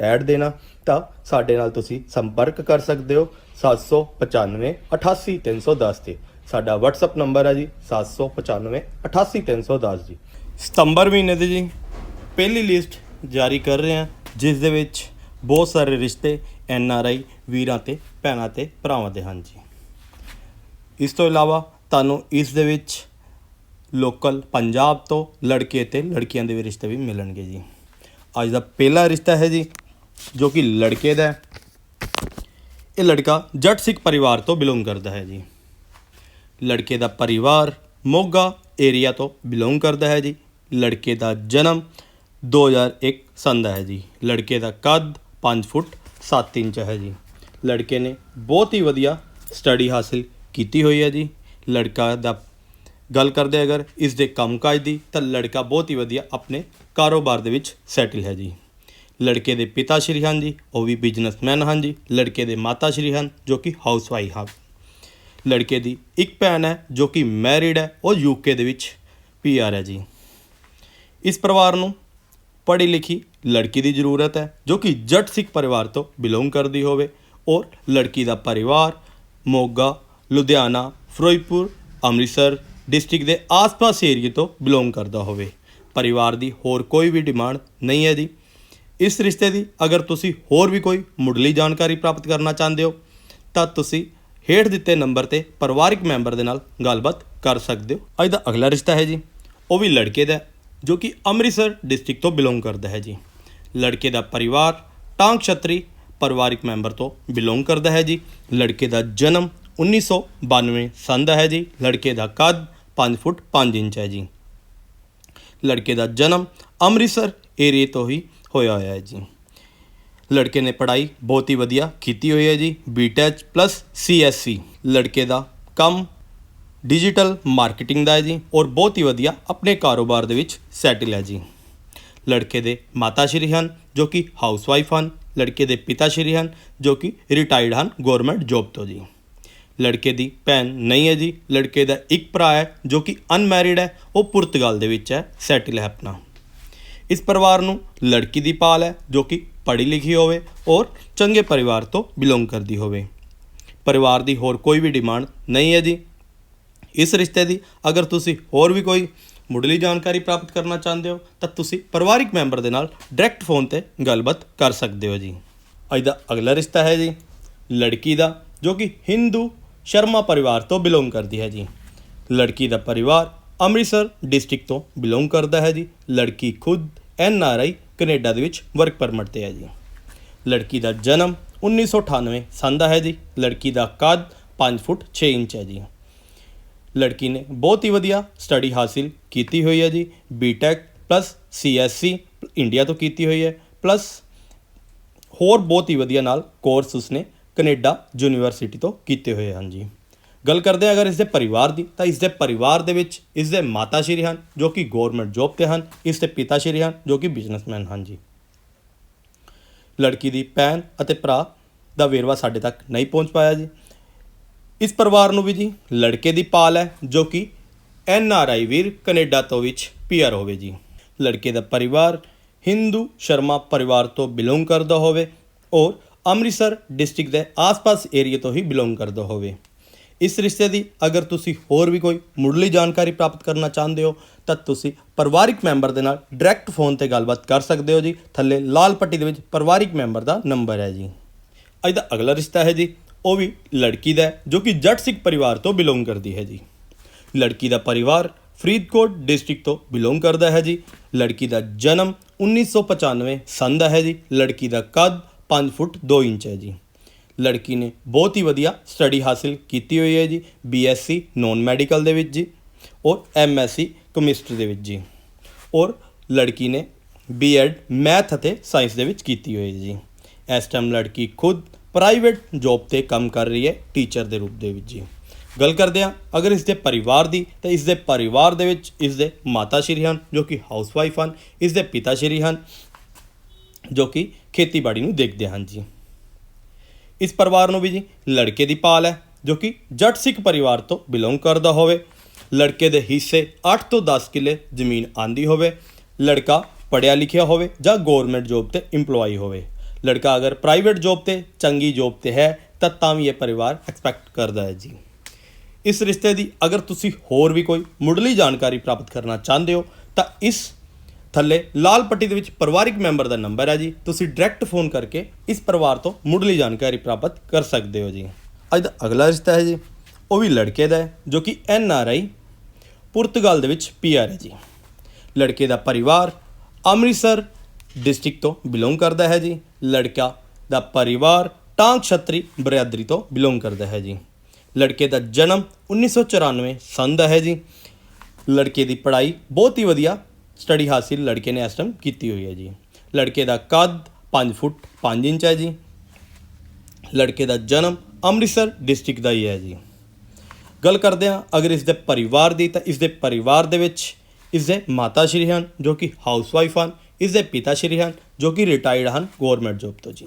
Add ਦੇਣਾ, ਤਾਂ ਸਾਡੇ ਨਾਲ ਤੁਸੀਂ ਸੰਪਰਕ ਕਰ ਸਕਦੇ ਹੋ 795 88310 ਤੇ। ਸਾਡਾ WhatsApp ਨੰਬਰ ਹੈ ਜੀ 795 88310 ਜੀ। ਸਤੰਬਰ ਮਹੀਨੇ ਦੀ ਜੀ, ਪਹਿਲੀ ਲਿਸਟ ਜਾਰੀ ਕਰ ਰਹੇ ਹਾਂ, ਜਿਸ ਦੇ ਵਿੱਚ ਬਹੁਤ ਸਾਰੇ ਰਿਸ਼ਤੇ, ਐਨ ਆਰ ਆਈ ਵੀਰਾਂ ਤੇ, ਭੈਣਾਂ ਤੇ, ਭਰਾਵਾਂ ਦੇ ਹਨ ਜੀ। ਇਸ ਤੋਂ ਇਲਾਵਾ ਤੁਹਾਨੂੰ ਇਸ ਦੇ ਵਿੱਚ ਲੋਕਲ ਪੰਜਾਬ ਤੋਂ ਲੜਕੇ ਤੇ ਲੜਕੀਆਂ ਦੇ ਵੀ ਰਿਸ਼ਤੇ ਵੀ ਮਿਲਣਗੇ ਜੀ। ਅੱਜ ਦਾ ਪਹਿਲਾ ਰਿਸ਼ਤਾ ਹੈ ਜੀ ਜੋ ਕਿ ਲੜਕੇ ਦਾ ਇਹ ਲੜਕਾ ਜੱਟ ਸਿੱਖ ਪਰਿਵਾਰ ਤੋਂ ਬਿਲੋਂਗ ਕਰਦਾ ਹੈ ਜੀ। ਲੜਕੇ ਦਾ ਪਰਿਵਾਰ ਮੋਗਾ ਏਰੀਆ ਤੋਂ ਬਿਲੋਂਗ ਕਰਦਾ ਹੈ ਜੀ। ਲੜਕੇ ਦਾ ਜਨਮ 2001 ਸੰਨ ਦਾ ਹੈ ਜੀ। ਲੜਕੇ ਦਾ ਕੱਦ 5 ਫੁੱਟ 7 ਇੰਚ ਹੈ ਜੀ। ਲੜਕੇ ਨੇ ਬਹੁਤ ਹੀ ਵਧੀਆ ਸਟੱਡੀ ਹਾਸਿਲ ਕੀਤੀ ਹੋਈ ਹੈ ਜੀ। ਲੜਕਾ ਦਾ ਗੱਲ ਕਰਦੇ ਅਗਰ ਇਸ ਦੇ ਕੰਮਕਾਜ ਦੀ ਤਾਂ ਲੜਕਾ ਬਹੁਤ ਹੀ ਵਧੀਆ ਆਪਣੇ ਕਾਰੋਬਾਰ ਦੇ ਵਿੱਚ ਸੈਟਲ ਹੈ ਜੀ। ਲੜਕੇ ਦੇ ਪਿਤਾ ਸ਼੍ਰੀ ਹਨ ਜੀ, ਉਹ ਵੀ ਬਿਜ਼ਨਸਮੈਨ ਹਨ ਜੀ, ਲੜਕੇ ਦੇ ਮਾਤਾ ਸ਼੍ਰੀ ਹਨ, ਜੋ ਕਿ ਹਾਊਸਵਾਈਫ ਹਨ। ਲੜਕੇ ਦੀ ਇੱਕ ਭੈਣ ਹੈ, ਜੋ ਕਿ ਮੈਰਿਡ ਹੈ, ਉਹ ਯੂਕੇ ਦੇ ਵਿੱਚ ਪੀਆਰ ਹੈ ਜੀ। ਇਸ ਪਰਿਵਾਰ ਨੂੰ ਪੜ੍ਹੀ ਲਿਖੀ ਲੜਕੀ ਦੀ ਜ਼ਰੂਰਤ ਹੈ, ਜੋ ਕਿ ਜੱਟ ਸਿੱਖ ਪਰਿਵਾਰ ਤੋਂ ਬਿਲੋਂਗ ਕਰਦੀ ਹੋਵੇ, ਔਰ ਲੜਕੀ ਦਾ ਪਰਿਵਾਰ ਮੋਗਾ, ਲੁਧਿਆਣਾ, ਫਿਰੋਜ਼ਪੁਰ, ਅੰਮ੍ਰਿਤਸਰ ਡਿਸਟ੍ਰਿਕਟ ਦੇ ਆਸ-ਪਾਸ ਏਰੀਏ ਤੋਂ ਬਿਲੋਂਗ ਕਰਦਾ ਹੋਵੇ। ਪਰਿਵਾਰ ਦੀ ਹੋਰ ਕੋਈ ਵੀ ਡਿਮਾਂਡ ਨਹੀਂ ਹੈ ਜੀ। ਇਸ ਰਿਸ਼ਤੇ ਦੀ ਅਗਰ ਤੁਸੀਂ ਹੋਰ ਵੀ ਕੋਈ ਮੁੱਢਲੀ ਜਾਣਕਾਰੀ ਪ੍ਰਾਪਤ ਕਰਨਾ ਚਾਹੁੰਦੇ ਹੋ, ਤਾਂ ਤੁਸੀਂ ਹੇਠ ਦਿੱਤੇ ਨੰਬਰ ਤੇ ਪਰਿਵਾਰਿਕ ਮੈਂਬਰ ਦੇ ਨਾਲ ਗੱਲਬਾਤ ਕਰ ਸਕਦੇ ਹੋ। ਅੱਜ ਦਾ ਅਗਲਾ ਰਿਸ਼ਤਾ ਹੈ ਜੀ, ਉਹ ਵੀ ਲੜਕੇ ਦਾ ਜੋ ਕਿ ਅੰਮ੍ਰਿਤਸਰ ਡਿਸਟ੍ਰਿਕਟ ਤੋਂ ਬਿਲੋਂਗ ਕਰਦਾ ਹੈ ਜੀ। ਲੜਕੇ ਦਾ ਪਰਿਵਾਰ ਟਾਂਗ ਛਤਰੀ ਪਰਿਵਾਰਿਕ ਮੈਂਬਰ ਤੋਂ ਬਿਲੋਂਗ ਕਰਦਾ ਹੈ ਜੀ। ਲੜਕੇ ਦਾ ਜਨਮ 1992 ਸੰਨ ਦਾ ਹੈ ਜੀ। ਲੜਕੇ ਦਾ ਕੱਦ 5 ਫੁੱਟ 5 ਇੰਚ ਹੈ ਜੀ। ਲੜਕੇ ਦਾ ਜਨਮ ਅੰਮ੍ਰਿਤਸਰ ਏਰੀਏ ਤੋਂ ਹੀ ਹੋਇਆ ਹੋਇਆ ਹੈ ਜੀ। ਲੜਕੇ ਨੇ ਪੜ੍ਹਾਈ ਬਹੁਤ ਹੀ ਵਧੀਆ ਕੀਤੀ ਹੋਈ ਹੈ ਜੀ। ਬੀਟੈਚ ਪਲੱਸ ਸੀਐਸਸੀ ਲੜਕੇ ਦਾ ਕੰਮ ਡਿਜੀਟਲ ਮਾਰਕੀਟਿੰਗ ਦਾ ਹੈ ਜੀ ਔਰ ਬਹੁਤ ਹੀ ਵਧੀਆ ਆਪਣੇ ਕਾਰੋਬਾਰ ਦੇ ਵਿੱਚ ਸੈਟਲ ਹੈ ਜੀ। ਲੜਕੇ ਦੇ ਮਾਤਾ ਸ਼੍ਰੀ ਹਨ ਜੋ ਕਿ ਹਾਊਸਵਾਈਫ ਹਨ, ਲੜਕੇ ਦੇ ਪਿਤਾ ਸ਼੍ਰੀ ਹਨ ਜੋ ਕਿ ਰਿਟਾਇਰਡ ਹਨ ਗਵਰਨਮੈਂਟ ਜੌਬ ਤੋਂ ਜੀ। ਲੜਕੇ ਦੀ ਭੈਣ ਨਹੀਂ ਹੈ ਜੀ। ਲੜਕੇ ਦਾ ਇੱਕ ਭਰਾ ਹੈ ਜੋ ਕਿ ਅਨਮੈਰਿਡ ਹੈ, ਉਹ ਪੁਰਤਗਾਲ ਦੇ ਵਿੱਚ ਹੈ ਸੈਟਲ ਹੈ ਆਪਣਾ। ਇਸ ਪਰਿਵਾਰ ਨੂੰ ਲੜਕੀ ਦੀ ਪਾਲ ਹੈ, ਜੋ ਕਿ ਪੜ੍ਹੀ ਲਿਖੀ ਹੋਵੇ ਔਰ ਚੰਗੇ ਪਰਿਵਾਰ ਤੋਂ ਬਿਲੋਂਗ ਕਰਦੀ ਹੋਵੇ। ਪਰਿਵਾਰ ਦੀ ਹੋਰ ਕੋਈ ਵੀ ਡਿਮਾਂਡ ਨਹੀਂ ਹੈ ਜੀ। ਇਸ ਰਿਸ਼ਤੇ ਦੀ ਅਗਰ ਤੁਸੀਂ ਹੋਰ ਵੀ ਕੋਈ ਮੁੱਢਲੀ ਜਾਣਕਾਰੀ ਪ੍ਰਾਪਤ ਕਰਨਾ ਚਾਹੁੰਦੇ ਹੋ, ਤਾਂ ਤੁਸੀਂ ਪਰਿਵਾਰਿਕ ਮੈਂਬਰ ਦੇ ਨਾਲ ਡਾਇਰੈਕਟ ਫੋਨ ਤੇ ਗੱਲਬਾਤ ਕਰ ਸਕਦੇ ਹੋ ਜੀ। ਅੱਜ ਦਾ ਅਗਲਾ ਰਿਸ਼ਤਾ ਹੈ ਜੀ, ਲੜਕੀ ਦਾ, ਜੋ ਕਿ ਹਿੰਦੂ ਸ਼ਰਮਾ ਪਰਿਵਾਰ ਤੋਂ ਬਿਲੋਂਗ ਕਰਦੀ ਹੈ ਜੀ। ਲੜਕੀ ਦਾ ਪਰਿਵਾਰ ਅੰਮ੍ਰਿਤਸਰ ਡਿਸਟ੍ਰਿਕਟ ਤੋਂ ਬਿਲੋਂਗ ਕਰਦਾ ਹੈ ਜੀ। ਲੜਕੀ ਖੁਦ ਐਨ ਆਰ ਆਈ ਕੈਨੇਡਾ ਦੇ ਵਿੱਚ ਵਰਕ ਪਰਮਿਟ ਤੇ ਹੈ ਜੀ। ਲੜਕੀ ਦਾ ਜਨਮ 1998 ਸੰਨ ਦਾ ਹੈ ਜੀ। ਲੜਕੀ ਦਾ ਕੱਦ 5 ਫੁੱਟ 6 ਇੰਚ ਹੈ ਜੀ। ਲੜਕੀ ਨੇ ਬਹੁਤ ਹੀ ਵਧੀਆ ਸਟੱਡੀ ਹਾਸਿਲ ਕੀਤੀ ਹੋਈ ਹੈ ਜੀ। ਬੀਟੈਕ ਪਲੱਸ ਸੀਐਸਸੀ ਇੰਡੀਆ ਤੋਂ ਕੀਤੀ ਹੋਈ ਹੈ। ਪਲੱਸ ਹੋਰ ਬਹੁਤ ਹੀ ਵਧੀਆ ਨਾਲ ਕੋਰਸ ਉਸਨੇ ਕੈਨੇਡਾ ਯੂਨੀਵਰਸਿਟੀ ਤੋਂ ਕੀਤੇ ਹੋਏ ਹਨ ਜੀ। ਗੱਲ ਕਰਦੇ ਹਾਂ ਅਗਰ ਇਸ ਦੇ ਪਰਿਵਾਰ ਦੀ, ਤਾਂ ਇਸ ਦੇ ਪਰਿਵਾਰ ਦੇ ਵਿੱਚ ਇਸ ਦੇ ਮਾਤਾ ਸ਼੍ਰੀ ਹਨ, ਜੋ ਕਿ ਗਵਰਨਮੈਂਟ ਜੌਬ ਤੇ ਹਨ ਇਸ ਦੇ ਪਿਤਾ ਸ਼੍ਰੀ ਹਨ, ਜੋ ਕਿ ਬਿਜ਼ਨਸਮੈਨ ਹਨ ਜੀ। ਲੜਕੀ ਦੀ ਭੈਣ ਅਤੇ ਭਰਾ ਦਾ ਵੇਰਵਾ ਸਾਡੇ ਤੱਕ ਨਹੀਂ ਪਹੁੰਚ ਪਾਇਆ ਜੀ। ਇਸ ਪਰਿਵਾਰ ਨੂੰ ਵੀ ਜੀ ਲੜਕੇ ਦੀ ਪਾਲ ਹੈ, ਜੋ ਕਿ N R I Veer Canada ਤੋਂ ਵਿੱਚ ਪੀਆਰ ਹੋਵੇ ਜੀ। ਲੜਕੇ ਦਾ ਪਰਿਵਾਰ ਹਿੰਦੂ ਸ਼ਰਮਾ ਪਰਿਵਾਰ ਤੋਂ ਬਿਲੋਂਗ ਕਰਦਾ ਹੋਵੇ ਔਰ ਅੰਮ੍ਰਿਤਸਰ ਡਿਸਟ੍ਰਿਕਟ ਦੇ ਆਸ-ਪਾਸ ਏਰੀਆ ਤੋਂ ਹੀ ਬਿਲੋਂਗ ਕਰਦਾ ਹੋਵੇ। ਇਸ ਰਿਸ਼ਤੇ ਦੀ ਅਗਰ ਤੁਸੀਂ ਹੋਰ ਵੀ ਕੋਈ ਮੁੱਢਲੀ ਜਾਣਕਾਰੀ ਪ੍ਰਾਪਤ ਕਰਨਾ ਚਾਹੁੰਦੇ ਹੋ, ਤਾਂ ਤੁਸੀਂ ਪਰਿਵਾਰਿਕ ਮੈਂਬਰ ਦੇ ਨਾਲ ਡਾਇਰੈਕਟ ਫੋਨ ਤੇ ਗੱਲਬਾਤ ਕਰ ਸਕਦੇ ਹੋ ਜੀ। ਥੱਲੇ ਲਾਲ ਪੱਟੀ ਦੇ ਵਿੱਚ ਪਰਿਵਾਰਿਕ ਮੈਂਬਰ ਦਾ ਨੰਬਰ ਹੈ ਜੀ। ਅੱਜ ਦਾ ਅਗਲਾ ਰਿਸ਼ਤਾ ਹੈ ਜੀ, ਉਹ ਵੀ ਲੜਕੀ ਦਾ ਜੋ ਕਿ ਜੱਟ ਸਿੱਖ ਪਰਿਵਾਰ ਤੋਂ ਬਿਲੋਂਗ ਕਰਦੀ ਹੈ ਜੀ। ਲੜਕੀ ਦਾ ਪਰਿਵਾਰ ਫਰੀਦਕੋਟ ਡਿਸਟ੍ਰਿਕਟ ਤੋਂ ਬਿਲੋਂਗ ਕਰਦਾ ਹੈ ਜੀ। ਲੜਕੀ ਦਾ ਜਨਮ 1995 ਸੰਨ ਦਾ ਹੈ ਜੀ। ਲੜਕੀ ਦਾ ਕੱਦ 5 ਫੁੱਟ 2 ਇੰਚ ਹੈ ਜੀ। ਲੜਕੀ ਨੇ ਬਹੁਤ ਹੀ ਵਧੀਆ ਸਟੱਡੀ ਹਾਸਿਲ ਕੀਤੀ ਹੋਈ ਹੈ ਜੀ ਬੀਐਸਸੀ ਨੋਨ ਮੈਡੀਕਲ ਦੇ ਵਿੱਚ ਜੀ ਔਰ ਐਮਐਸਸੀ ਕੈਮਿਸਟਰੀ ਦੇ ਵਿੱਚ ਜੀ ਔਰ ਲੜਕੀ ਨੇ ਬੀਐਡ ਮੈਥ ਅਤੇ ਸਾਇੰਸ ਦੇ ਵਿੱਚ ਕੀਤੀ ਹੋਈ ਹੈ ਜੀ। ਇਸ ਟਾਈਮ ਲੜਕੀ ਖੁਦ ਪ੍ਰਾਈਵੇਟ ਜੌਬ ਤੇ ਕੰਮ ਕਰ ਰਹੀ ਹੈ ਟੀਚਰ ਦੇ ਰੂਪ ਦੇ ਵਿੱਚ ਜੀ। ਗੱਲ ਕਰਦੇ ਹਾਂ, ਅਗਰ ਇਸ ਦੇ ਪਰਿਵਾਰ ਦੀ, ਤਾਂ ਇਸ ਦੇ ਪਰਿਵਾਰ ਦੇ ਵਿੱਚ ਇਸ ਦੇ ਮਾਤਾ ਸ਼੍ਰੀ ਹਨ, ਜੋ ਕਿ ਹਾਊਸਵਾਈਫ ਹਨ ਇਸ ਦੇ ਪਿਤਾ ਸ਼੍ਰੀ ਹਨ, ਜੋ ਕਿ ਖੇਤੀਬਾੜੀ ਨੂੰ ਦੇਖਦੇ ਹਨ ਜੀ। ਇਸ ਪਰਿਵਾਰ ਨੂੰ ਵੀ ਜੀ ਲੜਕੇ ਦੀ ਪਾਲ ਹੈ, ਜੋ ਕਿ ਜੱਟ ਸਿੱਖ ਪਰਿਵਾਰ ਤੋਂ ਬਿਲੋਂਗ ਕਰਦਾ ਹੋਵੇ। ਲੜਕੇ ਦੇ ਹਿੱਸੇ 8 ਤੋਂ 10 ਕਿੱਲੇ ਜ਼ਮੀਨ ਆਂਦੀ ਹੋਵੇ। ਲੜਕਾ ਪੜਿਆ ਲਿਖਿਆ ਹੋਵੇ ਜਾਂ ਗਵਰਨਮੈਂਟ ਜੌਬ ਤੇ EMPLOYE ਹੋਵੇ। ਲੜਕਾ ਅਗਰ ਪ੍ਰਾਈਵੇਟ ਜੌਬ ਤੇ, ਚੰਗੀ ਜੌਬ ਤੇ ਹੈ, ਤਾਂ ਤਾਂ ਵੀ ਇਹ ਪਰਿਵਾਰ ਐਕਸਪੈਕਟ ਕਰਦਾ ਹੈ ਜੀ। ਇਸ ਰਿਸ਼ਤੇ ਦੀ ਅਗਰ ਤੁਸੀਂ ਹੋਰ ਵੀ ਕੋਈ ਮੁੱਢਲੀ ਜਾਣਕਾਰੀ ਪ੍ਰਾਪਤ ਕਰਨਾ ਚਾਹੁੰਦੇ ਹੋ, ਤਾਂ ਇਸ ਥੱਲੇ ਲਾਲ ਪੱਟੀ ਦੇ ਵਿੱਚ ਪਰਿਵਾਰਿਕ ਮੈਂਬਰ ਦਾ ਨੰਬਰ ਹੈ ਜੀ। ਤੁਸੀਂ ਡਾਇਰੈਕਟ ਫੋਨ ਕਰਕੇ ਇਸ ਪਰਿਵਾਰ ਤੋਂ ਮੁੱਢਲੀ ਜਾਣਕਾਰੀ ਪ੍ਰਾਪਤ ਕਰ ਸਕਦੇ ਹੋ ਜੀ। ਅੱਜ ਦਾ ਅਗਲਾ ਰਿਸ਼ਤਾ ਹੈ ਜੀ। ਉਹ ਵੀ ਲੜਕੇ ਦਾ ਹੈ, ਜੋ ਕਿ ਐਨ ਆਰ ਆਈ ਪੁਰਤਗਾਲ ਦੇ ਵਿੱਚ ਪੀ ਆਰ ਹੈ ਜੀ। ਲੜਕੇ ਦਾ ਪਰਿਵਾਰ ਅੰਮ੍ਰਿਤਸਰ ਡਿਸਟ੍ਰਿਕਟ ਤੋਂ ਬਿਲੋਂਗ ਕਰਦਾ ਹੈ ਜੀ। ਲੜਕਾ ਦਾ ਪਰਿਵਾਰ ਟਾਂਗ ਛਤਰੀ ਬਰਾਦਰੀ ਤੋਂ ਬਿਲੋਂਗ ਕਰਦਾ ਹੈ ਜੀ। ਲੜਕੇ ਦਾ ਜਨਮ 1994 ਸੰਨ ਦਾ ਹੈ ਜੀ। ਲੜਕੇ ਦੀ ਪੜ੍ਹਾਈ ਬਹੁਤ ਹੀ ਵਧੀਆ ਸਟੱਡੀ ਹਾਸਿਲ ਲੜਕੇ ਨੇ ਇਸ ਟਾਈਮ ਕੀਤੀ ਹੋਈ ਹੈ ਜੀ। ਲੜਕੇ ਦਾ ਕੱਦ 5 ਫੁੱਟ 5 ਇੰਚ ਹੈ ਜੀ। ਲੜਕੇ ਦਾ ਜਨਮ ਅੰਮ੍ਰਿਤਸਰ ਡਿਸਟ੍ਰਿਕਟ ਦਾ ਹੀ ਹੈ ਜੀ। ਗੱਲ ਕਰਦੇ ਹਾਂ, ਅਗਰ ਇਸ ਦੇ ਪਰਿਵਾਰ ਦੀ, ਤਾਂ ਇਸ ਦੇ ਪਰਿਵਾਰ ਦੇ ਵਿੱਚ ਇਸ ਦੇ ਮਾਤਾ ਸ਼੍ਰੀ ਹਨ, ਜੋ ਕਿ ਹਾਊਸਵਾਈਫ ਹਨ ਇਸ ਦੇ ਪਿਤਾ ਸ਼੍ਰੀ ਹਨ, ਜੋ ਕਿ ਰਿਟਾਇਰਡ ਹਨ ਗਵਰਨਮੈਂਟ ਜੌਬ ਤੋਂ ਜੀ।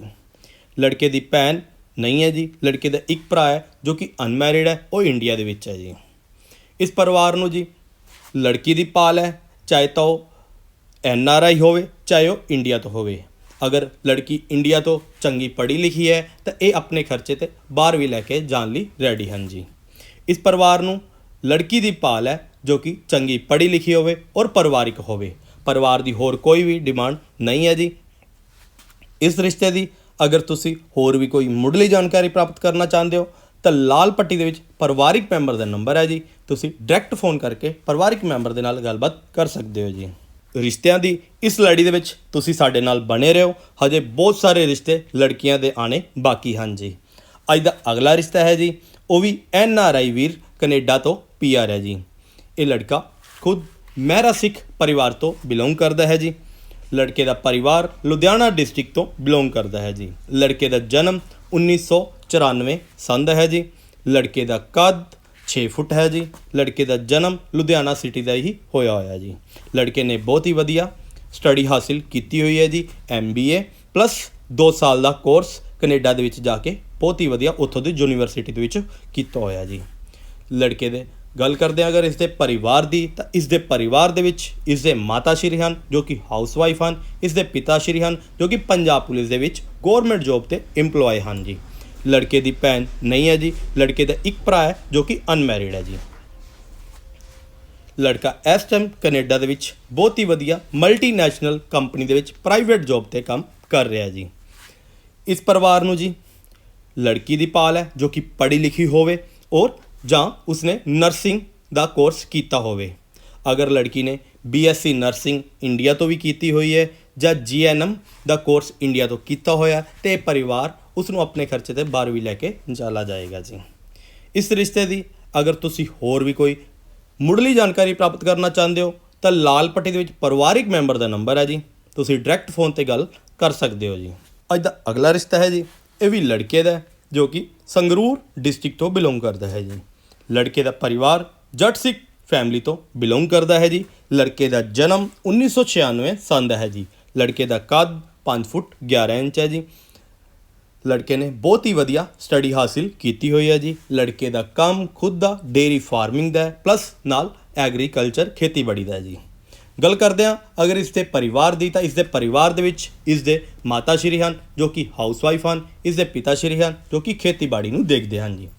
ਲੜਕੇ ਦੀ ਭੈਣ ਨਹੀਂ ਹੈ ਜੀ, ਲੜਕੇ ਦਾ ਇੱਕ ਭਰਾ ਹੈ, ਜੋ ਕਿ ਅਨਮੈਰਿਡ ਹੈ, ਉਹ ਇੰਡੀਆ ਦੇ ਵਿੱਚ ਹੈ ਜੀ। ਇਸ ਪਰਿਵਾਰ ਨੂੰ ਜੀ, ਲੜਕੀ ਦੀ ਪਾਲ ਹੈ ਚਾਹੇ ਤਾਂ ਉਹ ਐਨ ਆਰ ਆਈ ਹੋਵੇ, ਚਾਹੇ ਉਹ ਇੰਡੀਆ ਤੋਂ ਹੋਵੇ। ਅਗਰ ਲੜਕੀ ਇੰਡੀਆ ਤੋਂ ਚੰਗੀ ਪੜ੍ਹੀ ਲਿਖੀ ਹੈ, ਤਾਂ ਇਹ ਆਪਣੇ ਖਰਚੇ ਤੇ ਬਾਹਰ ਵੀ ਲੈ ਕੇ ਜਾਣ ਲਈ ਰੈਡੀ ਹਨ ਜੀ। ਇਸ ਪਰਿਵਾਰ ਨੂੰ ਲੜਕੀ ਦੀ ਪਾਲ ਹੈ, ਜੋ ਕਿ ਚੰਗੀ ਪੜ੍ਹੀ ਲਿਖੀ ਹੋਵੇ ਔਰ ਪਰਿਵਾਰਿਕ ਹੋਵੇ। ਪਰਿਵਾਰ ਦੀ ਹੋਰ ਕੋਈ ਵੀ ਡਿਮਾਂਡ ਨਹੀਂ ਹੈ ਜੀ। ਇਸ ਰਿਸ਼ਤੇ ਦੀ ਅਗਰ ਤੁਸੀਂ ਹੋਰ ਵੀ ਕੋਈ ਮੁੱਢਲੀ ਜਾਣਕਾਰੀ ਪ੍ਰਾਪਤ ਕਰਨਾ ਚਾਹੁੰਦੇ ਹੋ ਤਾਂ ਲਾਲ ਪੱਟੀ ਦੇ ਵਿੱਚ ਪਰਿਵਾਰਿਕ ਮੈਂਬਰ ਦਾ ਨੰਬਰ ਹੈ ਜੀ। ਤੁਸੀਂ ਡਾਇਰੈਕਟ ਫੋਨ ਕਰਕੇ ਪਰਿਵਾਰਿਕ ਮੈਂਬਰ ਦੇ ਨਾਲ ਗੱਲਬਾਤ ਕਰ ਸਕਦੇ ਹੋ ਜੀ। ਰਿਸ਼ਤਿਆਂ ਦੀ ਇਸ ਲੜੀ ਦੇ ਵਿੱਚ ਤੁਸੀਂ ਸਾਡੇ ਨਾਲ ਬਣੇ ਰਹੋ। ਹਜੇ ਬਹੁਤ ਸਾਰੇ ਰਿਸ਼ਤੇ ਲੜਕੀਆਂ ਦੇ ਆਣੇ ਬਾਕੀ ਹਨ ਜੀ। ਅੱਜ ਦਾ ਅਗਲਾ ਰਿਸ਼ਤਾ ਹੈ ਜੀ। ਉਹ ਵੀ N R I Veer Canada ਤੋਂ ਪੀ ਆਰ ਹੈ ਜੀ। ਇਹ ਲੜਕਾ ਖੁਦ ਮਹਿਰਾ ਸਿੱਖ ਪਰਿਵਾਰ ਤੋਂ ਬਿਲੋਂਗ ਕਰਦਾ ਹੈ ਜੀ। ਲੜਕੇ ਦਾ ਪਰਿਵਾਰ ਲੁਧਿਆਣਾ ਡਿਸਟ੍ਰਿਕਟ ਤੋਂ ਬਿਲੋਂਗ ਕਰਦਾ ਹੈ ਜੀ। ਲੜਕੇ ਦਾ ਜਨਮ 19 94 ਸੰਦ ਹੈ ਜੀ। ਲੜਕੇ ਦਾ ਕੱਦ 6 ਫੁੱਟ ਹੈ ਜੀ। ਲੜਕੇ ਦਾ ਜਨਮ ਲੁਧਿਆਣਾ ਸਿਟੀ ਦਾ ਹੀ ਹੋਇਆ ਹੋਇਆ ਜੀ। ਲੜਕੇ ਨੇ ਬਹੁਤ ਹੀ ਵਧੀਆ ਸਟੱਡੀ ਹਾਸਿਲ ਕੀਤੀ ਹੋਈ ਹੈ ਜੀ ਐੱਮ ਬੀ ਏ ਪਲੱਸ 2 ਸਾਲ ਦਾ ਕੋਰਸ ਕੈਨੇਡਾ ਦੇ ਵਿੱਚ ਜਾ ਕੇ ਬਹੁਤ ਹੀ ਵਧੀਆ ਉੱਥੋਂ ਦੀ ਯੂਨੀਵਰਸਿਟੀ ਦੇ ਵਿੱਚ ਕੀਤਾ ਹੋਇਆ ਜੀ। ਲੜਕੇ ਦੇ ਗੱਲ ਕਰਦੇ ਆ ਅਗਰ ਇਸ ਦੇ ਪਰਿਵਾਰ ਦੀ ਤਾਂ ਇਸ ਦੇ ਪਰਿਵਾਰ ਦੇ ਵਿੱਚ ਇਸ ਦੇ ਮਾਤਾ ਸ਼੍ਰੀ ਹਨ, ਜੋ ਕਿ ਹਾਊਸਵਾਈਫ ਹਨ, ਇਸ ਦੇ ਪਿਤਾ ਸ਼੍ਰੀ ਹਨ, ਜੋ ਕਿ ਪੰਜਾਬ ਪੁਲਿਸ ਦੇ ਵਿੱਚ ਗਵਰਨਮੈਂਟ ਜੌਬ ਤੇ EMPLOYE ਹਨ ਜੀ। ਲੜਕੇ ਦੀ ਭੈਣ ਨਹੀਂ ਹੈ ਜੀ। ਲੜਕੇ ਦਾ ਇੱਕ ਭਰਾ ਹੈ ਜੋ ਕਿ ਅਨਮੈਰਿਡ ਹੈ ਜੀ। ਲੜਕਾ ਇਸ ਟਾਈਮ ਕੈਨੇਡਾ ਦੇ ਵਿੱਚ ਬਹੁਤ ਹੀ ਵਧੀਆ ਮਲਟੀਨੈਸ਼ਨਲ ਕੰਪਨੀ ਦੇ ਵਿੱਚ ਪ੍ਰਾਈਵੇਟ ਜੌਬ ਤੇ ਕੰਮ ਕਰ ਰਿਹਾ ਜੀ। ਇਸ ਪਰਿਵਾਰ ਨੂੰ ਜੀ ਲੜਕੀ ਦੀ ਪਾਲ ਹੈ ਜੋ ਕਿ ਪੜ੍ਹੀ ਲਿਖੀ ਹੋਵੇ ਔਰ ਜਾਂ ਉਸਨੇ ਨਰਸਿੰਗ ਦਾ ਕੋਰਸ ਕੀਤਾ ਹੋਵੇ। ਅਗਰ ਲੜਕੀ ਨੇ ਬੀਐਸਸੀ ਨਰਸਿੰਗ ਇੰਡੀਆ ਤੋਂ ਵੀ ਕੀਤੀ ਹੋਈ ਹੈ ਜਾਂ ਜੀਐਨਐਮ ਦਾ ਕੋਰਸ ਇੰਡੀਆ ਤੋਂ ਕੀਤਾ ਹੋਇਆ ਹੈ ਤੇ ਇਹ ਪਰਿਵਾਰ ਉਸ ਨੂੰ ਆਪਣੇ ਖਰਚੇ ਤੇ ਬਾਹਰ ਵੀ ਲੈ ਕੇ ਚਲਾ ਜਾਏਗਾ ਜੀ। ਇਸ ਰਿਸ਼ਤੇ ਦੀ ਅਗਰ ਤੁਸੀਂ ਹੋਰ ਵੀ ਕੋਈ ਮੁੱਢਲੀ ਜਾਣਕਾਰੀ ਪ੍ਰਾਪਤ ਕਰਨਾ ਚਾਹੁੰਦੇ ਹੋ, ਤਾਂ ਲਾਲ ਪੱਟੀ ਦੇ ਵਿੱਚ ਪਰਿਵਾਰਿਕ ਮੈਂਬਰ ਦਾ ਨੰਬਰ ਹੈ ਜੀ। ਤੁਸੀਂ ਡਾਇਰੈਕਟ ਫੋਨ ਤੇ ਗੱਲ ਕਰ ਸਕਦੇ ਹੋ ਜੀ। ਅੱਜ ਦਾ ਅਗਲਾ ਰਿਸ਼ਤਾ ਹੈ ਜੀ, ਇਹ ਵੀ ਲੜਕੇ ਦਾ ਜੋ ਕਿ ਸੰਗਰੂਰ ਡਿਸਟ੍ਰਿਕਟ ਤੋਂ ਬਿਲੋਂਗ ਕਰਦਾ ਹੈ ਜੀ। ਲੜਕੇ ਦਾ ਪਰਿਵਾਰ ਜੱਟ ਸਿੱਖ ਫੈਮਿਲੀ ਤੋਂ ਬਿਲੋਂਗ ਕਰਦਾ ਹੈ ਜੀ। ਲੜਕੇ ਦਾ ਜਨਮ 1996 ਸੰਨ ਦਾ ਹੈ ਜੀ। ਲੜਕੇ ਦਾ ਕੱਦ 5 ਫੁੱਟ 11 ਇੰਚ ਹੈ ਜੀ। ਲੜਕੇ ਨੇ ਬਹੁਤ ਹੀ ਵਧੀਆ ਸਟੱਡੀ ਹਾਸਿਲ ਕੀਤੀ ਹੋਈ ਹੈ ਜੀ। ਲੜਕੇ ਦਾ ਕੰਮ ਖੁਦ ਦਾ ਡੇਰੀ ਫਾਰਮਿੰਗ ਦਾ ਪਲੱਸ ਨਾਲ ਐਗਰੀਕਲਚਰ ਖੇਤੀਬਾੜੀ ਦਾ ਹੈ ਜੀ। ਗੱਲ ਕਰਦੇ ਹਾਂ, ਅਗਰ ਇਸ ਦੇ ਪਰਿਵਾਰ ਦੀ ਤਾਂ ਇਸ ਦੇ ਪਰਿਵਾਰ ਦੇ ਵਿੱਚ ਇਸ ਦੇ ਮਾਤਾ ਸ਼੍ਰੀ ਹਨ, ਜੋ ਕਿ ਹਾਊਸਵਾਈਫ ਹਨ, ਇਸ ਦੇ ਪਿਤਾ ਸ਼੍ਰੀ ਹਨ, ਜੋ ਕਿ ਖੇਤੀਬਾੜੀ ਨੂੰ ਦੇਖਦੇ ਹਨ ਜੀ।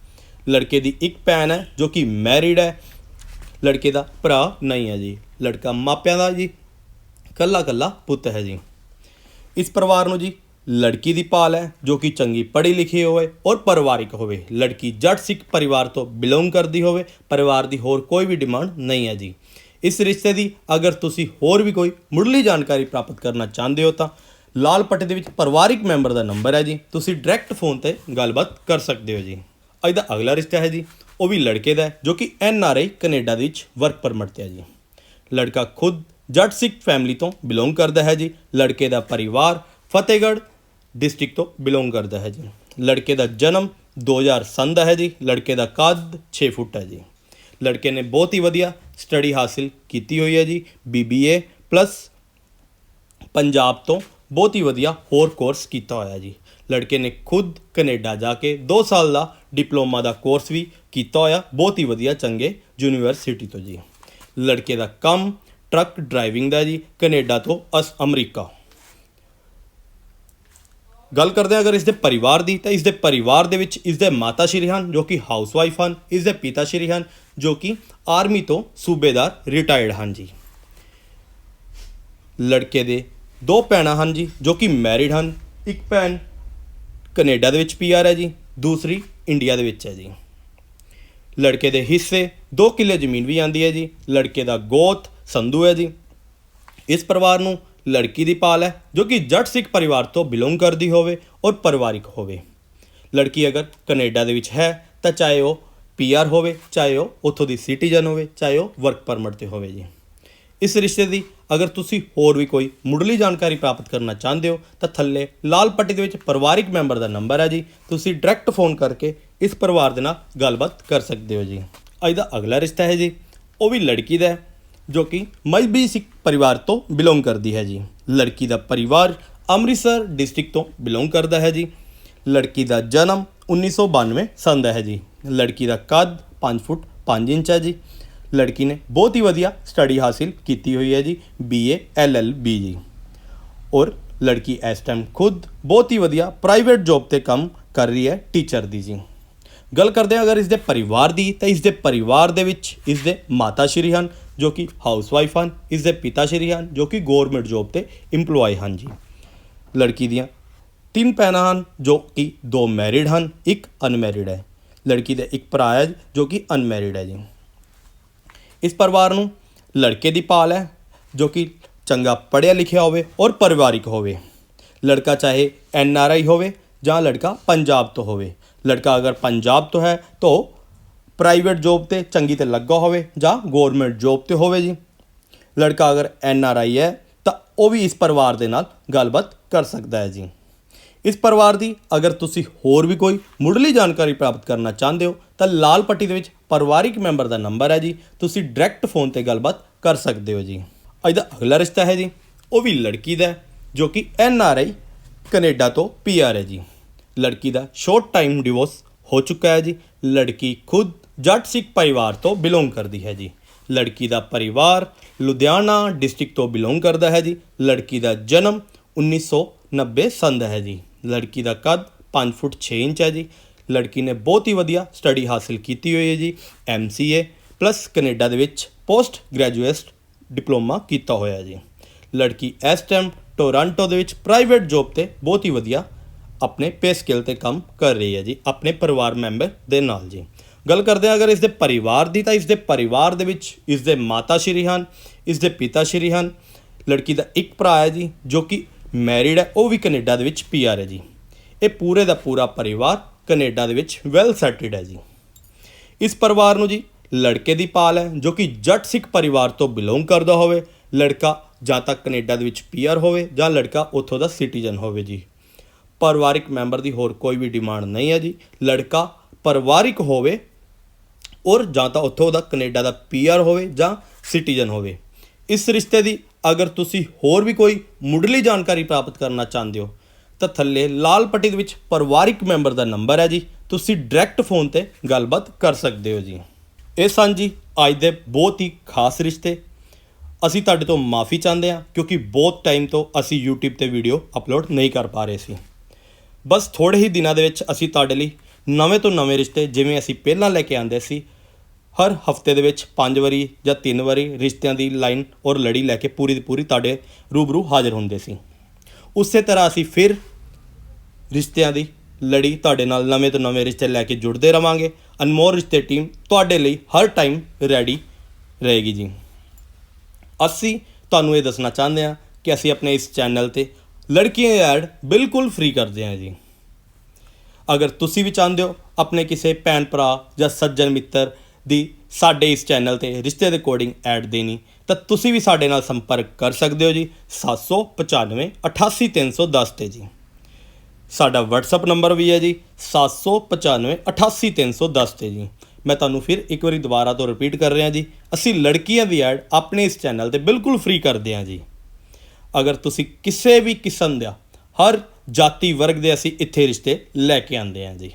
ਲੜਕੇ ਦੀ ਇੱਕ ਭੈਣ ਹੈ, ਜੋ ਕਿ ਮੈਰਿਡ ਹੈ। ਲੜਕੇ ਦਾ ਭਰਾ ਨਹੀਂ ਹੈ ਜੀ। ਲੜਕਾ ਮਾਪਿਆਂ ਦਾ ਜੀ ਕੱਲਾ ਕੱਲਾ ਪੁੱਤ ਹੈ ਜੀ। ਇਸ ਪਰਿਵਾਰ ਨੂੰ ਜੀ ਲੜਕੀ ਦੀ ਭਾਲ ਹੈ, ਜੋ ਕਿ ਚੰਗੀ ਪੜ੍ਹੀ ਲਿਖੀ ਹੋਵੇ ਔਰ ਪਰਿਵਾਰਿਕ ਹੋਵੇ। ਲੜਕੀ ਜੱਟ ਸਿੱਖ ਪਰਿਵਾਰ ਤੋਂ ਬਿਲੋਂਗ ਕਰਦੀ ਹੋਵੇ, ਪਰਿਵਾਰ ਦੀ ਹੋਰ ਕੋਈ ਵੀ ਡਿਮਾਂਡ ਨਹੀਂ ਹੈ ਜੀ। ਇਸ ਰਿਸ਼ਤੇ ਦੀ ਅਗਰ ਤੁਸੀਂ ਹੋਰ ਵੀ ਕੋਈ ਮੁੱਢਲੀ ਜਾਣਕਾਰੀ ਪ੍ਰਾਪਤ ਕਰਨਾ ਚਾਹੁੰਦੇ ਹੋ ਤਾਂ ਲਾਲ ਪੱਟੇ ਦੇ ਵਿੱਚ ਪਰਿਵਾਰਿਕ ਮੈਂਬਰ ਦਾ ਨੰਬਰ ਹੈ ਜੀ। ਤੁਸੀਂ ਡਾਇਰੈਕਟ ਫੋਨ ਤੇ ਗੱਲਬਾਤ ਕਰ ਸਕਦੇ ਹੋ ਜੀ। ਅੱਜ ਦਾ ਅਗਲਾ ਰਿਸ਼ਤਾ ਹੈ ਜੀ। ਉਹ ਵੀ ਲੜਕੇ ਦਾ ਜੋ ਕਿ ਐਨ ਆਰ ਆਈ ਕੈਨੇਡਾ ਦੇ ਵਿੱਚ ਵਰਕ ਪਰਮਿਟ ਤੇ ਹੈ ਜੀ। ਲੜਕਾ ਖੁਦ ਜੱਟ ਸਿੱਖ ਫੈਮਿਲੀ ਤੋਂ ਬਿਲੋਂਗ ਕਰਦਾ ਹੈ ਜੀ। ਲੜਕੇ ਦਾ ਪਰਿਵਾਰ ਫਤਿਹਗੜ੍ਹ ਡਿਸਟ੍ਰਿਕਟ ਤੋਂ ਬਿਲੋਂਗ ਕਰਦਾ ਹੈ ਜੀ। ਲੜਕੇ ਦਾ ਜਨਮ 2000 ਦਾ ਹੈ ਜੀ। ਲੜਕੇ ਦਾ ਕੱਦ 6 ਫੁੱਟ ਹੈ ਜੀ। ਲੜਕੇ ਨੇ ਬਹੁਤ ਹੀ ਵਧੀਆ ਸਟੱਡੀ ਹਾਸਿਲ ਕੀਤੀ ਹੋਈ ਹੈ ਜੀ BBA ਪਲੱਸ ਪੰਜਾਬ ਤੋਂ ਬਹੁਤ ਹੀ ਵਧੀਆ ਹੋਰ ਕੋਰਸ ਕੀਤਾ ਹੋਇਆ ਜੀ। ਲੜਕੇ ਨੇ ਖੁਦ ਕੈਨੇਡਾ ਜਾ ਕੇ 2 ਸਾਲ ਦਾ ਡਿਪਲੋਮਾ ਦਾ ਕੋਰਸ ਵੀ ਕੀਤਾ ਹੋਇਆ, ਬਹੁਤ ਹੀ ਵਧੀਆ ਚੰਗੇ ਯੂਨੀਵਰਸਿਟੀ ਤੋਂ ਜੀ। ਲੜਕੇ ਦਾ ਕੰਮ ਟਰੱਕ ਡਰਾਈਵਿੰਗ ਦਾ ਜੀ, ਕੈਨੇਡਾ ਤੋਂ ਅਸ ਅਮਰੀਕਾ। ਗੱਲ ਕਰਦੇ ਹਾਂ, ਅਗਰ ਇਸ ਦੇ ਪਰਿਵਾਰ ਦੀ, ਤਾਂ ਇਸ ਦੇ ਪਰਿਵਾਰ ਦੇ ਵਿੱਚ ਇਸ ਦੇ ਮਾਤਾ ਸ਼੍ਰੀ ਹਨ, ਜੋ ਕਿ ਹਾਊਸਵਾਈਫ ਹਨ ਇਸ ਦੇ ਪਿਤਾ ਸ਼੍ਰੀ ਹਨ, ਜੋ ਕਿ ਆਰਮੀ ਤੋਂ ਸੂਬੇਦਾਰ ਰਿਟਾਇਰਡ ਹਨ ਜੀ। ਲੜਕੇ ਦੇ ਦੋ ਭੈਣਾਂ ਹਨ ਜੀ, ਜੋ ਕਿ ਮੈਰਿਡ ਹਨ, ਇੱਕ ਭੈਣ ਕੈਨੇਡਾ ਦੇ ਵਿੱਚ ਪੀਆਰ ਹੈ ਜੀ, ਦੂਸਰੀ ਇੰਡੀਆ ਦੇ ਵਿੱਚ ਹੈ ਜੀ। ਲੜਕੇ ਦੇ ਹਿੱਸੇ 2 ਕਿੱਲੇ ਜ਼ਮੀਨ ਵੀ ਆਂਦੀ ਹੈ ਜੀ, ਲੜਕੇ ਦਾ ਗੋਤ ਸੰਧੂ ਹੈ ਜੀ। ਇਸ ਪਰਿਵਾਰ ਨੂੰ ਲੜਕੀ ਦੀ ਪਾਲ ਹੈ, ਜੋ ਕਿ ਜੱਟ ਸਿੱਖ ਪਰਿਵਾਰ ਤੋਂ ਬਿਲੋਂਗ ਕਰਦੀ ਹੋਵੇ ਔਰ ਪਰਿਵਾਰਿਕ ਹੋਵੇ। ਲੜਕੀ ਅਗਰ ਕੈਨੇਡਾ ਦੇ ਵਿੱਚ ਹੈ, ਤਾਂ ਚਾਹੇ ਉਹ ਪੀਆਰ ਹੋਵੇ, ਚਾਹੇ ਉਹ ਉੱਥੋਂ ਦੀ ਸਿਟੀਜ਼ਨ ਹੋਵੇ, ਚਾਹੇ ਉਹ ਵਰਕ ਪਰਮਿਟ ਤੇ ਹੋਵੇ ਜੀ। ਇਸ ਰਿਸ਼ਤੇ ਦੀ ਅਗਰ ਤੁਸੀਂ ਹੋਰ ਵੀ ਕੋਈ ਮੁੱਢਲੀ ਜਾਣਕਾਰੀ ਪ੍ਰਾਪਤ ਕਰਨਾ ਚਾਹੁੰਦੇ ਹੋ, ਤਾਂ ਥੱਲੇ ਲਾਲ ਪੱਟੀ ਦੇ ਵਿੱਚ ਪਰਿਵਾਰਿਕ ਮੈਂਬਰ ਦਾ ਨੰਬਰ ਹੈ ਜੀ। ਤੁਸੀਂ ਡਾਇਰੈਕਟ ਫੋਨ ਕਰਕੇ ਇਸ ਪਰਿਵਾਰ ਦੇ ਨਾਲ ਗੱਲਬਾਤ ਕਰ ਸਕਦੇ ਹੋ ਜੀ। ਅੱਜ ਦਾ ਅਗਲਾ ਰਿਸ਼ਤਾ ਹੈ ਜੀ। ਉਹ ਵੀ ਲੜਕੀ ਦਾ ਹੈ। ਜੋ ਕਿ ਮਜ਼ਬੀ ਸਿੱਖ ਪਰਿਵਾਰ ਤੋਂ ਬਿਲੋਂਗ ਕਰਦੀ ਹੈ ਜੀ। ਲੜਕੀ ਦਾ ਪਰਿਵਾਰ ਅੰਮ੍ਰਿਤਸਰ ਡਿਸਟ੍ਰਿਕਟ ਤੋਂ ਬਿਲੋਂਗ ਕਰਦਾ ਹੈ ਜੀ। ਲੜਕੀ ਦਾ ਜਨਮ 1992 ਸੰਨ ਦਾ ਹੈ ਜੀ। ਲੜਕੀ ਦਾ ਕੱਦ 5 ਫੁੱਟ 5 ਇੰਚ ਹੈ ਜੀ। ਲੜਕੀ ਨੇ ਬਹੁਤ ਹੀ ਵਧੀਆ ਸਟੱਡੀ ਹਾਸਿਲ ਕੀਤੀ ਹੋਈ ਹੈ ਜੀ BA LLB ਜੀ। ਔਰ ਲੜਕੀ ਇਸ ਟਾਈਮ ਖੁਦ ਬਹੁਤ ਹੀ ਵਧੀਆ ਪ੍ਰਾਈਵੇਟ ਜੌਬ ਤੇ ਕੰਮ ਕਰ ਰਹੀ ਹੈ, ਟੀਚਰ ਦੀ ਜੀ। ਗੱਲ ਕਰਦੇ ਹਾਂ ਅਗਰ ਇਸ ਦੇ ਪਰਿਵਾਰ ਦੀ, ਤਾਂ ਇਸ ਦੇ ਪਰਿਵਾਰ ਦੇ ਵਿੱਚ ਇਸ ਦੇ ਮਾਤਾ ਸ਼੍ਰੀ ਹਨ ਜੋ ਕਿ ਹਾਊਸਵਾਈਫ ਹਨ ਇਸ ਦੇ ਪਿਤਾ ਸ਼੍ਰੀ ਹਨ, ਜੋ ਕਿ ਗਵਰਨਮੈਂਟ ਜੌਬ ਤੇ EMPLOYE ਹਨ ਜੀ। ਲੜਕੀ ਦੀਆਂ ਤਿੰਨ ਭੈਣਾਂ ਹਨ, ਜੋ ਕਿ ਦੋ ਮੈਰਿਡ ਹਨ, ਇੱਕ ਅਨਮੈਰਿਡ ਹੈ। ਲੜਕੀ ਦਾ ਇੱਕ ਭਰਾ ਹੈ, ਜੋ ਕਿ ਅਨਮੈਰਿਡ ਹੈ ਜੀ। ਇਸ ਪਰਿਵਾਰ ਨੂੰ ਲੜਕੇ ਦੀ ਪਾਲ ਹੈ, ਜੋ ਕਿ ਚੰਗਾ ਪੜ੍ਹਿਆ ਲਿਖਿਆ ਹੋਵੇ ਔਰ ਪਰਿਵਾਰਿਕ ਹੋਵੇ। ਲੜਕਾ ਚਾਹੇ ਐਨ ਆਰ ਆਈ ਹੋਵੇ ਜਾਂ ਲੜਕਾ ਪੰਜਾਬ ਤੋਂ ਹੋਵੇ। ਲੜਕਾ ਅਗਰ ਪੰਜਾਬ ਤੋਂ ਹੈ, ਤਾਂ ਉਹ ਪ੍ਰਾਈਵੇਟ ਜੌਬ ਤੇ ਚੰਗੀ ਤੇ ਲੱਗਾ ਹੋਵੇ ਜਾਂ ਗਵਰਨਮੈਂਟ ਜੌਬ ਤੇ ਹੋਵੇ ਜੀ। ਲੜਕਾ ਅਗਰ ਐਨ ਆਰ ਆਈ ਹੈ, ਤਾਂ ਉਹ ਵੀ ਇਸ ਪਰਿਵਾਰ ਦੇ ਨਾਲ ਗੱਲਬਾਤ ਕਰ ਸਕਦਾ ਹੈ ਜੀ। ਇਸ ਪਰਿਵਾਰ ਦੀ ਅਗਰ ਤੁਸੀਂ ਹੋਰ ਵੀ ਕੋਈ ਮੁੱਢਲੀ ਜਾਣਕਾਰੀ ਪ੍ਰਾਪਤ ਕਰਨਾ ਚਾਹੁੰਦੇ ਹੋ, ਤਾਂ ਲਾਲ ਪੱਟੀ ਦੇ ਵਿੱਚ ਪਰਿਵਾਰਿਕ ਮੈਂਬਰ ਦਾ ਨੰਬਰ ਹੈ ਜੀ। ਤੁਸੀਂ ਡਾਇਰੈਕਟ ਫੋਨ ਤੇ ਗੱਲਬਾਤ ਕਰ ਸਕਦੇ ਹੋ ਜੀ। ਅੱਜ ਦਾ ਅਗਲਾ ਰਿਸ਼ਤਾ ਹੈ ਜੀ। ਉਹ ਵੀ ਲੜਕੀ ਦਾ ਜੋ ਕਿ ਐਨ ਆਰ ਆਈ ਕੈਨੇਡਾ ਤੋਂ ਪੀ ਆਰ ਹੈ ਜੀ। ਲੜਕੀ ਦਾ ਸ਼ਾਰਟ ਟਾਈਮ ਡਿਵੋਰਸ ਹੋ ਚੁੱਕਾ ਹੈ ਜੀ। ਲੜਕੀ ਖੁਦ ਜੱਟ ਸਿੱਖ ਪਰਿਵਾਰ ਤੋਂ ਬਿਲੋਂਗ ਕਰਦੀ ਹੈ ਜੀ। ਲੜਕੀ ਦਾ ਪਰਿਵਾਰ ਲੁਧਿਆਣਾ ਡਿਸਟ੍ਰਿਕਟ ਤੋਂ ਬਿਲੋਂਗ ਕਰਦਾ ਹੈ ਜੀ। ਲੜਕੀ ਦਾ ਜਨਮ 1990 ਸੰਨ ਦਾ ਹੈ ਜੀ। ਲੜਕੀ ਦਾ ਕੱਦ 5 ਫੁੱਟ 6 ਇੰਚ ਹੈ ਜੀ। ਲੜਕੀ ਨੇ ਬਹੁਤ ਹੀ ਵਧੀਆ ਸਟੱਡੀ ਹਾਸਿਲ ਕੀਤੀ ਹੋਈ ਹੈ ਜੀ। MCA ਪਲੱਸ ਕੈਨੇਡਾ ਦੇ ਵਿੱਚ ਪੋਸਟ ਗ੍ਰੈਜੂਏਟ ਡਿਪਲੋਮਾ ਕੀਤਾ ਹੋਇਆ ਜੀ। ਲੜਕੀ ਇਸ ਟਾਈਮ ਟੋਰਾਂਟੋ ਦੇ ਵਿੱਚ ਪ੍ਰਾਈਵੇਟ ਜੌਬ ਤੇ ਬਹੁਤ ਹੀ ਵਧੀਆ ਆਪਣੇ ਪੇ ਸਕੇਲ ਤੇ ਕੰਮ ਕਰ ਰਹੀ ਹੈ ਜੀ। ਆਪਣੇ ਪਰਿਵਾਰ ਮੈਂਬਰ ਦੇ ਨਾਲ ਜੀ। ਗੱਲ ਕਰਦੇ ਹਾਂ ਅਗਰ ਇਸ ਦੇ ਪਰਿਵਾਰ ਦੀ, ਤਾਂ ਇਸ ਦੇ ਪਰਿਵਾਰ ਦੇ ਵਿੱਚ ਇਸ ਦੇ ਮਾਤਾ ਸ਼੍ਰੀ ਹਨ, ਇਸ ਦੇ ਪਿਤਾ ਸ਼੍ਰੀ ਹਨ, ਲੜਕੀ ਦਾ ਇੱਕ ਭਰਾ ਹੈ ਜੀ, ਜੋ ਕਿ ਮੈਰਿਡ ਹੈ, ਉਹ ਵੀ ਕੈਨੇਡਾ ਦੇ ਵਿੱਚ ਪੀਆਰ ਹੈ ਜੀ। ਇਹ ਪੂਰੇ ਦਾ ਪੂਰਾ ਪਰਿਵਾਰ ਕੈਨੇਡਾ ਦੇ ਵਿੱਚ ਵੈਲ ਸੈਟਲਡ ਹੈ ਜੀ। ਇਸ ਪਰਿਵਾਰ ਨੂੰ ਜੀ ਲੜਕੇ ਦੀ ਪਾਲ ਹੈ, ਜੋ ਕਿ ਜੱਟ ਸਿੱਖ ਪਰਿਵਾਰ ਤੋਂ ਬਿਲੋਂਗ ਕਰਦਾ ਹੋਵੇ, ਲੜਕਾ ਜਾਂ ਤਾਂ ਕੈਨੇਡਾ ਦੇ ਵਿੱਚ ਪੀਆਰ ਹੋਵੇ ਜਾਂ ਲੜਕਾ ਉੱਥੋਂ ਦਾ ਸਿਟੀਜ਼ਨ ਹੋਵੇ ਜੀ। ਪਰਿਵਾਰਿਕ ਮੈਂਬਰ ਦੀ ਹੋਰ ਕੋਈ ਵੀ ਡਿਮਾਂਡ ਨਹੀਂ ਹੈ ਜੀ। ਲੜਕਾ ਪਰਿਵਾਰਿਕ ਹੋਵੇ ਔਰ ਜਾਂ ਤਾਂ ਉੱਥੋਂ ਦਾ ਕੈਨੇਡਾ ਦਾ ਪੀਆਰ ਹੋਵੇ ਜਾਂ ਸਿਟੀਜ਼ਨ ਹੋਵੇ। ਇਸ ਰਿਸ਼ਤੇ ਦੀ ਅਗਰ ਤੁਸੀਂ ਹੋਰ ਵੀ ਕੋਈ ਮੁੱਢਲੀ ਜਾਣਕਾਰੀ ਪ੍ਰਾਪਤ ਕਰਨਾ ਚਾਹੁੰਦੇ ਹੋ, ਤਾਂ ਥੱਲੇ ਲਾਲ ਪੱਟੀ ਦੇ ਵਿੱਚ ਪਰਿਵਾਰਿਕ ਮੈਂਬਰ ਦਾ ਨੰਬਰ ਹੈ ਜੀ। ਤੁਸੀਂ ਡਾਇਰੈਕਟ ਫੋਨ ਤੇ ਗੱਲਬਾਤ ਕਰ ਸਕਦੇ ਹੋ ਜੀ। ਇਹ ਸਨ ਜੀ ਅੱਜ ਦੇ ਬਹੁਤ ਹੀ ਖਾਸ ਰਿਸ਼ਤੇ। ਅਸੀਂ ਤੁਹਾਡੇ ਤੋਂ ਮਾਫੀ ਚਾਹੁੰਦੇ ਹਾਂ ਕਿਉਂਕਿ ਬਹੁਤ ਟਾਈਮ ਤੋਂ ਅਸੀਂ YouTube ਤੇ ਵੀਡੀਓ ਅਪਲੋਡ ਨਹੀਂ ਕਰ ਪਾ ਰਹੇ ਸੀ। ਬਸ ਥੋੜੇ ਹੀ ਦਿਨਾਂ ਦੇ ਵਿੱਚ ਅਸੀਂ ਤੁਹਾਡੇ ਲਈ ਨਵੇਂ ਤੋਂ ਨਵੇਂ ਰਿਸ਼ਤੇ ਜਿਵੇਂ ਅਸੀਂ ਪਹਿਲਾਂ ਲੈ ਕੇ ਆਂਦੇ ਸੀ ਹਰ ਹਫ਼ਤੇ ਦੇ ਵਿੱਚ ਪੰਜ ਵਾਰੀ ਜਾਂ ਤਿੰਨ ਵਾਰੀ ਰਿਸ਼ਤਿਆਂ ਦੀ ਲਾਈਨ ਔਰ ਲੜੀ ਲੈ ਕੇ ਪੂਰੀ ਦੀ ਪੂਰੀ ਤੁਹਾਡੇ ਰੂਬਰੂ ਹਾਜ਼ਰ ਹੁੰਦੇ ਸੀ। ਉਸੇ ਤਰ੍ਹਾਂ ਅਸੀਂ ਫਿਰ ਰਿਸ਼ਤਿਆਂ ਦੀ ਲੜੀ ਤੁਹਾਡੇ ਨਾਲ ਨਵੇਂ ਤੋਂ ਨਵੇਂ ਰਿਸ਼ਤੇ ਲੈ ਕੇ ਜੁੜਦੇ ਰਵਾਂਗੇ ਅਨਮੋਲ ਰਿਸ਼ਤੇ ਟੀਮ ਤੁਹਾਡੇ ਲਈ ਹਰ ਟਾਈਮ ਰੈਡੀ ਰਹੇਗੀ ਜੀ। ਅਸੀਂ ਤੁਹਾਨੂੰ ਇਹ ਦੱਸਣਾ ਚਾਹੁੰਦੇ ਹਾਂ ਕਿ ਅਸੀਂ ਆਪਣੇ ਇਸ ਚੈਨਲ ਤੇ ਲੜਕੀਆਂ ਐਡ ਬਿਲਕੁਲ ਫ੍ਰੀ ਕਰਦੇ ਹਾਂ ਜੀ। ਅਗਰ ਤੁਸੀਂ ਵੀ ਚਾਹੁੰਦੇ ਹੋ ਆਪਣੇ ਕਿਸੇ ਭੈਣ ਭਰਾ ਜਾਂ ਸੱਜਣ ਮਿੱਤਰ ਦੀ ਸਾਡੇ ਇਸ ਚੈਨਲ ਤੇ ਰਿਸ਼ਤੇ ਦੇ ਅਕੋਰਡਿੰਗ ਐਡ ਦੇਣੀ, ਤਾਂ ਤੁਸੀਂ ਵੀ ਸਾਡੇ ਨਾਲ ਸੰਪਰਕ ਕਰ ਸਕਦੇ ਹੋ ਜੀ 795 88310 ਤੇ ਜੀ। ਸਾਡਾ WhatsApp ਨੰਬਰ ਵੀ ਹੈ ਜੀ 795 88310 ਤੇ ਜੀ। ਮੈਂ ਤੁਹਾਨੂੰ ਫਿਰ ਇੱਕ ਵਾਰੀ ਦੁਬਾਰਾ ਤੋਂ ਰਿਪੀਟ ਕਰ ਰਿਹਾ ਜੀ, ਅਸੀਂ ਲੜਕੀਆਂ ਦੀ ਐਡ ਆਪਣੇ ਇਸ ਚੈਨਲ ਤੇ ਬਿਲਕੁਲ ਫ੍ਰੀ ਕਰਦੇ ਹਾਂ ਜੀ। ਅਗਰ ਤੁਸੀਂ ਕਿਸੇ ਵੀ ਕਿਸਮ ਦਾ, ਹਰ ਜਾਤੀ ਵਰਗ ਦੇ ਅਸੀਂ ਇੱਥੇ ਰਿਸ਼ਤੇ ਲੈ ਕੇ ਆਉਂਦੇ ਹਾਂ ਜੀ।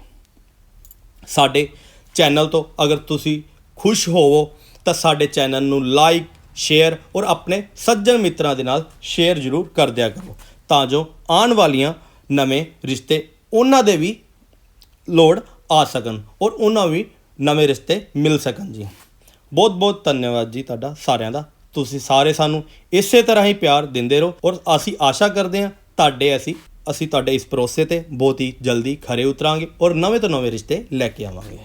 ਸਾਡੇ ਚੈਨਲ ਤੋਂ ਅਗਰ ਤੁਸੀਂ ਖੁਸ਼ ਹੋਵੋ, ਤਾਂ ਸਾਡੇ ਚੈਨਲ ਨੂੰ ਲਾਈਕ, ਸ਼ੇਅਰ ਔਰ ਆਪਣੇ ਸੱਜਣ ਮਿੱਤਰਾਂ ਦੇ ਨਾਲ ਸ਼ੇਅਰ ਜ਼ਰੂਰ ਕਰ ਦਿਆ ਕਰੋ। ਤਾਂ ਜੋ ਆਉਣ ਵਾਲੀਆਂ ਨਵੇਂ ਰਿਸ਼ਤੇ ਉਹਨਾਂ ਦੇ ਵੀ ਲੋੜ ਆ ਸਕਣ ਔਰ ਉਹਨਾਂ ਵੀ ਨਵੇਂ ਰਿਸ਼ਤੇ ਮਿਲ ਸਕਣ ਜੀ। ਬਹੁਤ ਬਹੁਤ ਧੰਨਵਾਦ ਜੀ ਤੁਹਾਡਾ ਸਾਰਿਆਂ ਦਾ। ਤੁਸੀਂ ਸਾਰੇ ਸਾਨੂੰ ਇਸੇ ਤਰ੍ਹਾਂ ਹੀ ਪਿਆਰ ਦਿੰਦੇ ਰਹੋ ਔਰ ਅਸੀਂ ਆਸ਼ਾ ਕਰਦੇ ਹਾਂ ਤੁਹਾਡੇ ਅਸੀਂ ਅਸੀਂ ਤੁਹਾਡੇ ਇਸ ਭਰੋਸੇ ਤੇ ਬਹੁਤ ਹੀ ਜਲਦੀ ਖਰੇ ਉਤਰਾਂਗੇ ਔਰ ਨਵੇਂ ਤੋਂ ਨਵੇਂ ਰਿਸ਼ਤੇ ਲੈ ਕੇ ਆਵਾਂਗੇ।